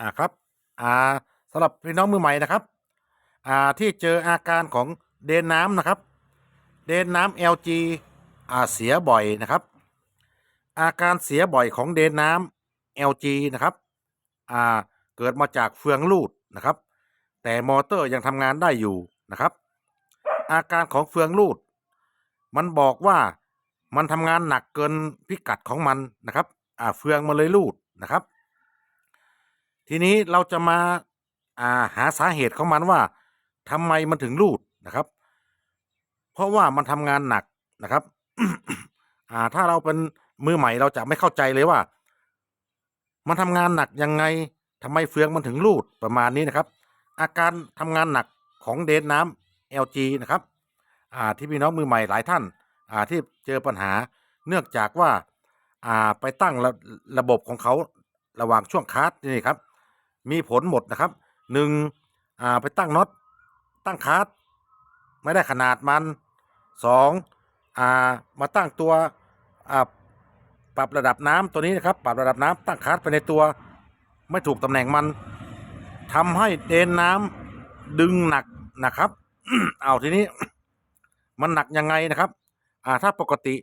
อ่าครับอ่าสำหรับพี่น้องมือใหม่นะครับอ่าที่เจออาการของเดนน้ำนะครับ เดนน้ำ LG อ่าเสียบ่อยนะครับ อาการเสียบ่อยของเดนน้ำ LG นะครับอ่าเกิดมาจากเฟืองรูดนะครับ แต่มอเตอร์ยังทำงานได้อยู่นะครับ อาการของเฟืองรูด มันบอกว่ามันทำงานหนักเกินพิกัดของมันนะครับอ่าเฟืองมันเลยรูดนะครับ ทีนี้เราจะมาาหาสาเหตุของมันว่าทำไมมันถึงรูดนะครับ เพราะว่ามันทำงานหนักนะครับถ้าเราเป็นมือใหม่เราจะไม่เข้าใจเลยว่า มันทำงานหนักยังไงทำไมเฟืองมันถึงรูดประมาณนี้นะครับ อาการทำงานหนักของเดนน้ำ LG นะครับที่พี่น้องมือใหม่หลายท่านาที่เจอปัญหาเนื่องจากว่าาไปตั้งระระบบของเขาระหว่างช่วงคาร์นี่ครับ มีผลหมดนะครับหนึ่งอ่าไปตั้งน็อตตั้งคาร์ดไม่ได้ขนาดมันสองอ่ามาตั้งตัวอ่าปรับระดับน้ำตัวนี้นะครับปรับระดับน้ำตั้งคาร์ดไปในตัวไม่ถูกตำแหน่งมันทำให้เดนน้ำดึงหนักนะครับเอาทีนี้มันหนักยังไงนะครับอ่าถ้าปกติ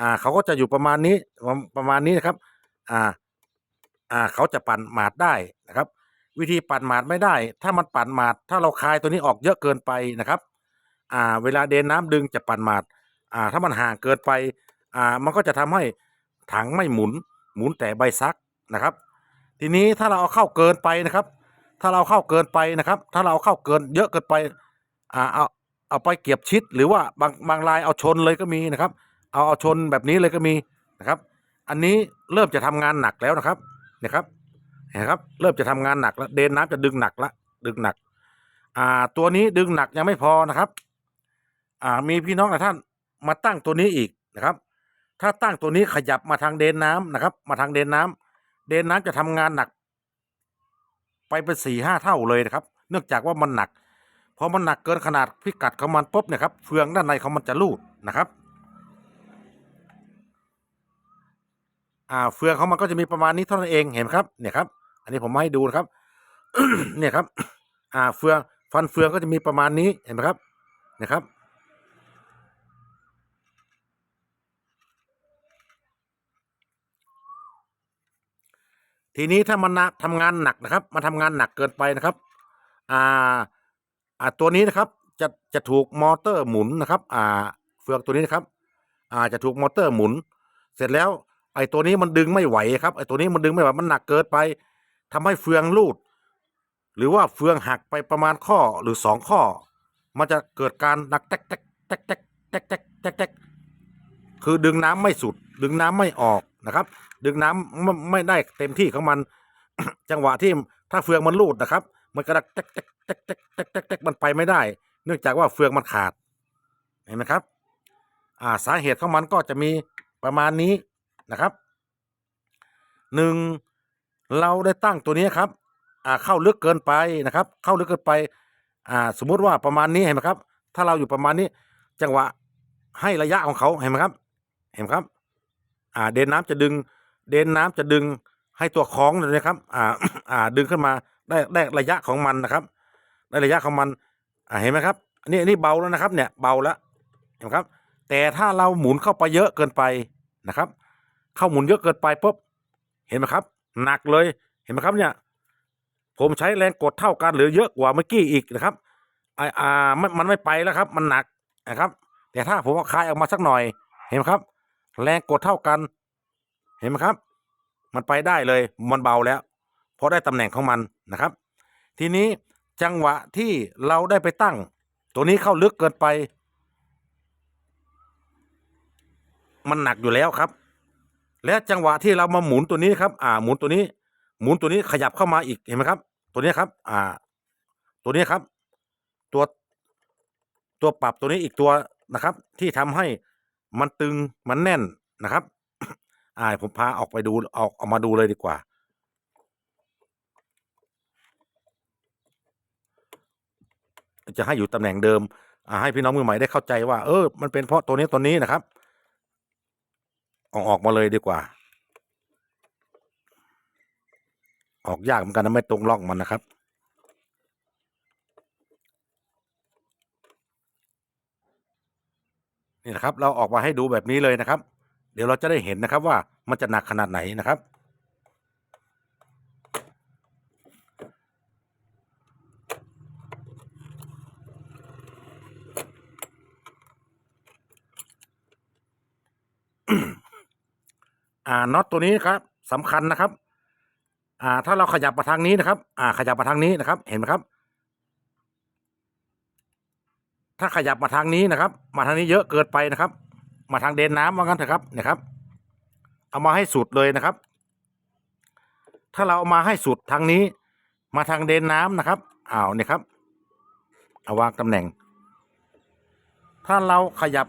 อ่าเขาก็จะอยู่ประมาณนี้ประประมาณนี้นะครับอ่าอ่าเขาจะปั่นหมาดได้นะครับ วิธีปั่นหมาดไม่ได้ ถ้ามันปั่นหมาด ถ้าเราคลายตัวนี้ออกเยอะเกินไปนะครับ อ่า เวลาเดนน้ำดึงจะปั่นหมาด อ่า ถ้ามันห่างเกินไป อ่า มันก็จะทำให้ถังไม่หมุน หมุนแต่ใบซักนะครับ ทีนี้ถ้าเราเอาเข้าเกินไปนะครับ ถ้าเราเข้าเกินไปนะครับ ถ้าเราเข้าเกินเยอะเกินไป อ่า เอา เอาไปเก็บชิด หรือว่าบางบางรายเอาชนเลยก็มีนะครับ เอาเอาชนแบบนี้เลยก็มีนะครับ อันนี้เริ่มจะทำงานหนักแล้วนะครับนี่ยครับ นไหมครับ เริ่มจะทำงานหนักแล้วเดนน้ำจะดึงหนักละดึงหนัก อ่า ตัวนี้ดึงหนักยังไม่พอนะครับ อ่า มีพี่น้องหลายท่านมาตั้งตัวนี้อีกนะครับ ถ้าตั้งตัวนี้ขยับมาทางเดนน้ำนะครับ มาทางเดนน้ำเดนน้ำจะทำงานหนัก ไปเป็นสี่ห้าเท่าเลยนะครับ เนื่องจากว่ามันหนักพอมันหนักเกินขนาดพิกัดของมันปุ๊บเนี่ยครับเฟืองด้านในของมันจะรูดนะครับอ่าเฟืองของมันก็จะมีประมาณนี้เท่านั้นเองเห็นครับเนี่ยครับ อันนี้ผมมาให้ดูนะครับ เนี่ยครับ อ่าเฟืองฟันเฟืองก็จะมีประมาณนี้เห็นไหมครับนะครับ ทีนี้ถ้ามันทำงานหนักนะครับ มันทำงานหนักเกินไปนะครับอ่าอ่าตัวนี้นะครับจะจะถูกมอเตอร์หมุนนะครับ อ่า เฟืองตัวนี้นะครับ อ่าจะถูกมอเตอร์หมุน เสร็จแล้ว ไอ้ตัวนี้มันดึงไม่ไหวครับไอ้ตัวนี้มันดึงไม่ไหวมันหนักเกินไป ทำให้เฟืองรูด หรือว่าเฟืองหักไปประมาณข้อหรือสองข้อ มันจะเกิดการดักแตกแตกแตกแตกแตกแตกแตกแตกคือดึงน้ำไม่สุด ดึงน้ำไม่ออกนะครับ ดึงน้ำไม่ไม่ได้เต็มที่ของมัน จังหวะที่ถ้าเฟืองมันรูดนะครับ มันกระดักแตกแตกแตกแตกแตกแตกแตกมันไปไม่ได้ เนื่องจากว่าเฟืองมันขาดเห็นไหมครับ อ่าสาเหตุของมันก็จะมีประมาณนี้นะครับหนึ่ง เราได้ตั้งตัวนี้ครับอ่าเข้าลึกเกินไปนะครับ เข้าลึกเกินไปอ่าสมมุติว่าประมาณนี้เห็นไหมครับ ถ้าเราอยู่ประมาณนี้ จังหวะให้ระยะของเขาเห็นไหมครับ เห็นไหมครับอ่าเดนน้ำจะดึง เดนน้ำจะดึงให้ตัวคล้องเลยนะครับอ่าอ่าดึงขึ้นมาได้ได้ระยะของมันนะครับ ได้ระยะของมันอ่าเห็นไหมครับอันนี้อันนี้เบาแล้วนะครับ เนี่ยเบาแล้วเห็นไหมครับ แต่ถ้าเราหมุนเข้าไปเยอะเกินไปนะครับ เข้าหมุนเยอะเกินไปปุ๊บเห็นไหมครับ หนักเลยเห็นไหมครับเนี่ย ผมใช้แรงกดเท่ากันหรือเยอะกว่าเมื่อกี้อีกนะครับไออ่ามันมันไม่ไปแล้วครับ มันหนักนะครับ แต่ถ้าผมเอาคลายออกมาสักหน่อย เห็นไหมครับ แรงกดเท่ากัน เห็นไหมครับ มันไปได้เลยมันเบาแล้วเพราะได้ตำแหน่งของมันนะครับ ทีนี้จังหวะที่เราได้ไปตั้ง ตัวนี้เข้าลึกเกินไป มันหนักอยู่แล้วครับ และจังหวะที่เรามาหมุนตัวนี้ครับ อ่า หมุนตัวนี้ หมุนตัวนี้ขยับเข้ามาอีกเห็นไหมครับ ตัวนี้ครับ อ่า ตัวนี้ครับ ตัวตัวปรับตัวนี้อีกตัวนะครับ ที่ทำให้มันตึงมันแน่นนะครับ อ่าผมพาออกไปดูออกออกมาดูเลยดีกว่า จะให้อยู่ตำแหน่งเดิม อ่าให้พี่น้องมือใหม่ได้เข้าใจว่า เออ มันเป็นเพราะตัวนี้ตัวนี้นะครับ ออกออกมาเลยดีกว่า ออกยากเหมือนกันนะไม่ตรงร่องมันนะครับ นี่นะครับ เราออกมาให้ดูแบบนี้เลยนะครับ เดี๋ยวเราจะได้เห็นนะครับว่ามันจะหนักขนาดไหนนะครับ อ่าน็อตตัวนี้ครับสำคัญนะครับ อ่า ถ้าเราขยับมาทางนี้นะครับ อ่า ขยับมาทางนี้นะครับ เห็นไหมครับ ถ้าขยับมาทางนี้นะครับ มาทางนี้เยอะเกินไปนะครับ มาทางเดนน้ำว่างั้นเถอะครับเนี่ยครับ เอามาให้สุดเลยนะครับ ถ้าเราเอามาให้สุดทางนี้ มาทางเดนน้ำนะครับอ้าวเนี่ยครับ เอาวางตำแหน่ง ถ้าเราขยับ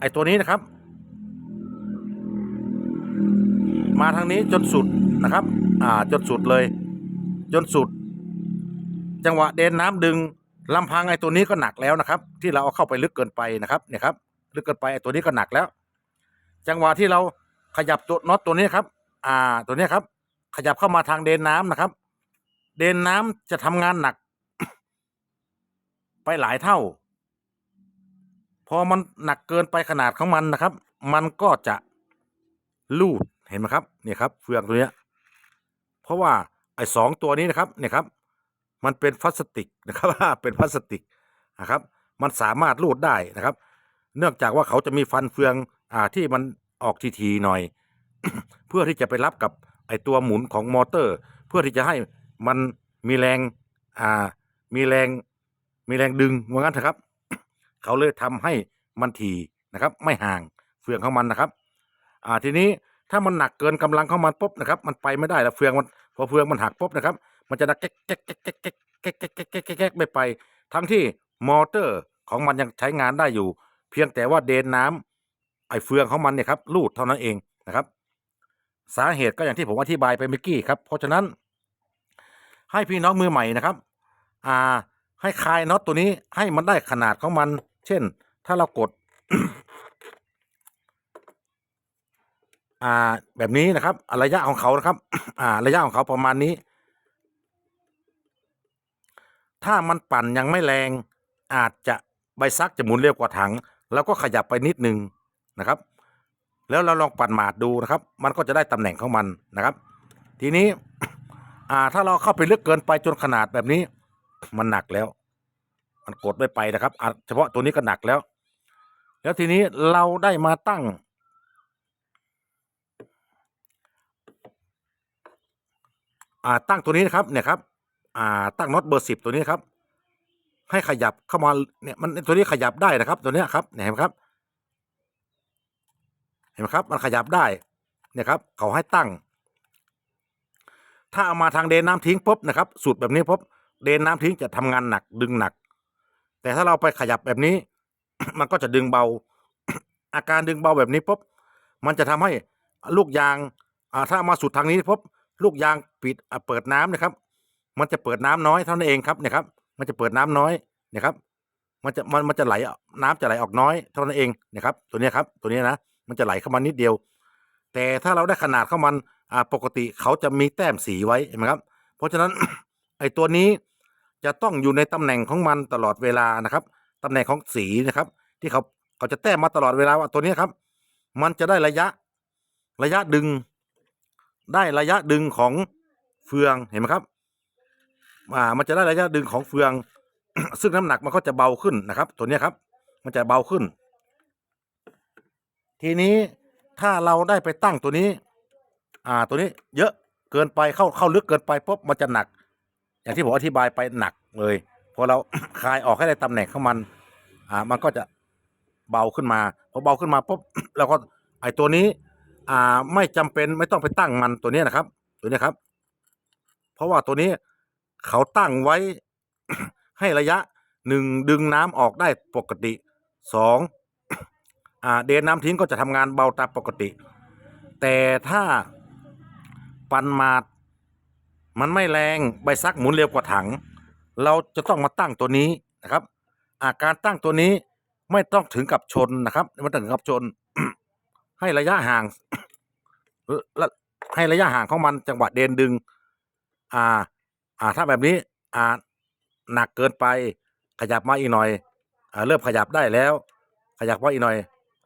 ไอ้ตัวนี้นะครับ มาทางนี้จนสุดนะครับ อ่าจนสุดเลย จนสุด จังหวะเดนน้ำดึงลำพังไอ้ตัวนี้ก็หนักแล้วนะครับ ที่เราเอาเข้าไปลึกเกินไปนะครับเนี่ยครับ ลึกเกินไปไอ้ตัวนี้ก็หนักแล้ว จังหวะที่เราขยับตัวน็อตตัวนี้ครับ อ่า ตัวนี้ครับ ขยับเข้ามาทางเดนน้ำนะครับ เดนน้ำจะทำงานหนัก ไปหลายเท่า พอมันหนักเกินไปขนาดของมันนะครับ มันก็จะลูด ห็นไหมครับเนี่ยครับเฟืองตัวเนี้ยเพราะว่าไอ้สองตัวนี้นะครับเนี่ยครับมันเป็นพลาสติกนะครับเป็นพลาสติกนะครับ มันสามารถรูดได้นะครับ เนื่องจากว่าเขาจะมีฟันเฟืองอ่าที่มันออกทีๆหน่อย เพื่อที่จะไปรับกับไอ้ตัวหมุนของมอเตอร์ เพื่อที่จะให้มันมีแรงอ่ามีแรงมีแรงดึงว่างั้นเถอะครับ เขาเลยทำให้มันทีนะครับ ไม่ห่างเฟืองของมันนะครับ อ่าทีนี้ ถ้ามันหนักเกินกำลังของมันปุ๊บนะครับ มันไปไม่ได้แล้วเฟืองมันพอเฟืองมันหักปุ๊บนะครับ มันจะดักแก๊กแก๊กแก๊กแก๊กแก๊กแก๊กแก๊กแก๊กแก๊กแก๊กแก๊กไม่ไป ทั้งที่มอเตอร์ของมันยังใช้งานได้อยู่ เพียงแต่ว่าเดนน้ำไอเฟืองของมันเนี่ยครับลูดเท่านั้นเองนะครับ สาเหตุก็อย่างที่ผมอธิบายไปเมื่อกี้ครับ เพราะฉะนั้น ให้พี่น้องมือใหม่นะครับ อ่า ให้คลายน็อตตัวนี้ให้มันได้ขนาดของมัน เช่น ถ้าเรากด อ่า แบบนี้นะครับระยะของเขานะครับ อ่า ระยะของเขาประมาณนี้ ถ้ามันปั่นยังไม่แรง อาจจะใบซักจะหมุนเร็วกว่าถัง แล้วก็ขยับไปนิดนึงนะครับ แล้วเราลองปั่นหมาดดูนะครับ มันก็จะได้ตำแหน่งของมันนะครับ ทีนี้ อ่า ถ้าเราเข้าไปลึกเกินไปจนขนาดแบบนี้ มันหนักแล้ว มันกดไม่ไปนะครับเฉพาะตัวนี้ก็หนักแล้ว แล้วทีนี้เราได้มาตั้ง อ่าตั้งตัวนี้นะครับเนี่ยครับอ่าตั้งน็อตเบอร์สิบตัวนี้ครับ ให้ขยับเข้ามาเนี่ยมันตัวนี้ขยับได้นะครับ ตัวเนี้ยครับเนี่ยเห็นไหมครับ เห็นไหมครับมันขยับได้เนี่ยครับเขาให้ตั้ง ถ้าเอามาทางเดนน้ำทิ้งปุ๊บนะครับ สูตรแบบนี้ปุ๊บเดนน้ำทิ้งจะทำงานหนักดึงหนัก แต่ถ้าเราไปขยับแบบนี้ มันก็จะดึงเบา อาการดึงเบาแบบนี้ปุ๊บมันจะทำให้ลูกยางอ่าถ้าเอามาสุดทางนี้ปุ๊บ ลูกยางปิดอ่าเปิดน้ำนะครับ มันจะเปิดน้ำน้อยเท่านั้นเองครับเนี่ยครับ มันจะเปิดน้ำน้อยเนี่ยครับ มันจะมันมันจะไหลน้ำจะไหลออกน้อยเท่านั้นเองนะครับ ตัวนี้ครับ ตัวนี้นะมันจะไหลเข้ามานิดเดียว แต่ถ้าเราได้ขนาดเข้ามันอ่าปกติเขาจะมีแต้มสีไว้เห็นไหมครับ เพราะฉะนั้นไอ้ตัวนี้จะต้องอยู่ในตำแหน่งของมันตลอดเวลานะครับตำแหน่งของสีนะครับ ที่เขาเขาจะแต้มมาตลอดเวลาว่าตัวนี้ครับ มันจะได้ระยะระยะดึง ได้ระยะดึงของเฟืองเห็นไหมครับอ่ามันจะได้ระยะดึงของเฟือง ซึ่งน้ำหนักมันก็จะเบาขึ้นนะครับ ตัวนี้ครับ มันจะเบาขึ้น ทีนี้ถ้าเราได้ไปตั้งตัวนี้ อ่าตัวนี้เยอะเกินไปเข้าเข้าลึกเกินไปปุ๊บมันจะหนัก อย่างที่ผมอธิบายไปหนักเลยพอเราคลายออกให้ได้ตำแหน่งของมัน อ่า มันก็จะเบาขึ้นมาพอเบาขึ้นมาปุ๊บเราก็ไอตัวนี้ อ่าไม่จำเป็นไม่ต้องไปตั้งมันตัวนี้นะครับ ตัวนี้ครับ เพราะว่าตัวนี้เขาตั้งไว้ ให้ระยะหนึ่งดึงน้ำออกได้ปกติสองอ่าเดนน้ำทิ้งก็จะทำงานเบาตามปกติ แต่ถ้าปันมาดมันไม่แรงใบซักหมุนเร็วกว่าถัง เราจะต้องมาตั้งตัวนี้นะครับอาการตั้งตัวนี้ไม่ต้องถึงกับชนนะครับไม่ต้องถึงกับชน ให้ระยะห่างให้ระยะห่างของมันจังหวะเดนดึง อ่า อ่า ถ้าแบบนี้อ่าหนักเกินไป ขยับมาอีกหน่อย อ่า เริ่มขยับได้แล้ว ขยับมาอีกหน่อย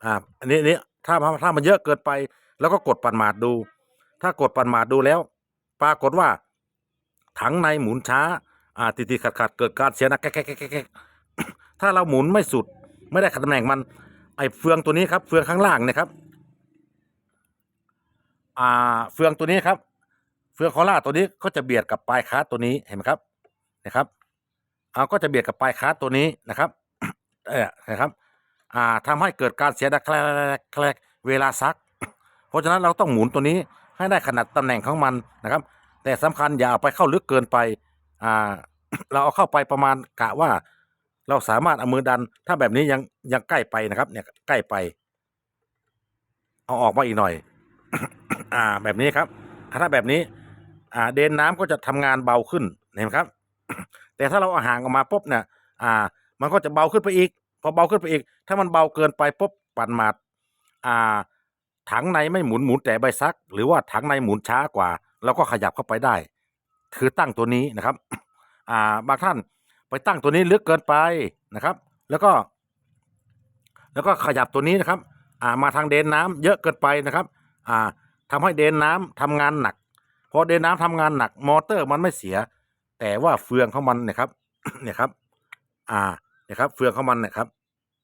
อ่า อันนี้นี้ถ้าถ้ามันเยอะเกินไป แล้วก็กดปั่นหมาดดู ถ้ากดปั่นหมาดดูแล้ว ปรากฏว่าถังในหมุนช้า อ่าติดติดขัดขัดเกิดการเสียนะแก๊กแก๊กแก๊กแก๊ถ้าเราหมุนไม่สุด ไม่ได้ขัดตำแหน่งมัน ไอ้เฟืองตัวนี้ครับ เฟืองข้างล่างเนี่ยครับ อ่าเฟืองตัวนี้ครับ เฟืองคอล่าตัวนี้ก็จะเบียดกับปลายคาร์ตัวนี้เห็นไหมครับนะครับเอาก็จะเบียดกับปลายคาร์ตัวนี้นะครับเออนะครับ อ่าทำให้เกิดการเสียดักแคลกแคลกเวลาซัก เพราะฉะนั้นเราต้องหมุนตัวนี้ให้ได้ขนาดตำแหน่งของมันนะครับ แต่สำคัญอย่าเอาไปเข้าลึกเกินไปอ่าเราเอาเข้าไปประมาณกะว่าเราสามารถเอามือดัน ถ้าแบบนี้ยังยังใกล้ไปนะครับ เนี่ยใกล้ไป เอาออกมาอีกหน่อย อ่าแบบนี้ครับ ถ้าแบบนี้ อ่า เดนน้ำก็จะทำงานเบาขึ้นเห็นไหมครับ แต่ถ้าเราเอาห่างออกมาปุ๊บเนี่ย อ่า มันก็จะเบาขึ้นไปอีก พอเบาขึ้นไปอีก ถ้ามันเบาเกินไปปุ๊บปั่นหมาดอ่า ถังในไม่หมุนหมุนแต่ใบซัก หรือว่าถังในหมุนช้ากว่าเราก็ขยับเข้าไปได้ คือตั้งตัวนี้นะครับ อ่า บางท่านไปตั้งตัวนี้ลึกเกินไปนะครับ แล้วก็ แล้วก็ขยับตัวนี้นะครับ อ่า มาทางเดนน้ำเยอะเกินไปนะครับ อ่า ทำให้เดนน้ำทำงานหนัก พอเดนน้ำทำงานหนัก มอเตอร์มันไม่เสีย แต่ว่าเฟืองของมันเนี่ยครับเนี่ยครับ อ่าเนี่ยครับเฟืองของมันเนี่ยครับ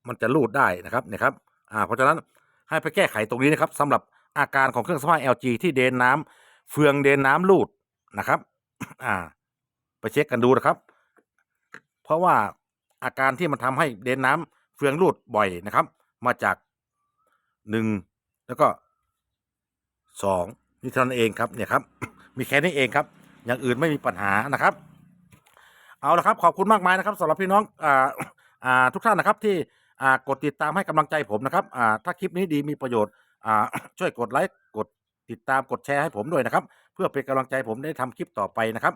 มันจะรูดได้นะครับเนี่ยครับอ่าเพราะฉะนั้นให้ไปแก้ไขตรงนี้นะครับสำหรับอาการของเครื่องซักผ้า LG ที่เดนน้ำเฟืองเดนน้ำรูดนะครับ อ่า ไปเช็คกันดูนะครับ เพราะว่าอาการที่มันทำให้เดนน้ำเฟืองรูดบ่อยนะครับ มาจากหนึ่งแล้วก็ สองนี่เท่านั้นเองครับเนี่ยครับ มีแค่นี้เองครับ อย่างอื่นไม่มีปัญหานะครับ เอาละครับขอบคุณมากมายนะครับสำหรับพี่น้องอ่าอ่าทุกท่านนะครับที่อ่ากดติดตามให้กำลังใจผมนะครับอ่าถ้าคลิปนี้ดีมีประโยชน์อ่าช่วยกดไลค์กดติดตามกดแชร์ให้ผมด้วยนะครับ เพื่อเป็นกำลังใจผมได้ทำคลิปต่อไปนะครับ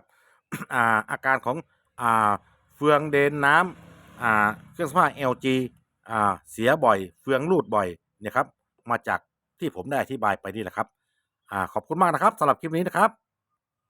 อ่าอาการของอ่าเฟืองเดนน้ำอ่าเครื่องซักผ้า LG อ่าเสียบ่อย เฟืองรูดบ่อยเนี่ยครับมาจากที่ผมได้อธิบายไปนี่แหละครับ อ่าขอบคุณมากนะครับสำหรับคลิปนี้นะครับ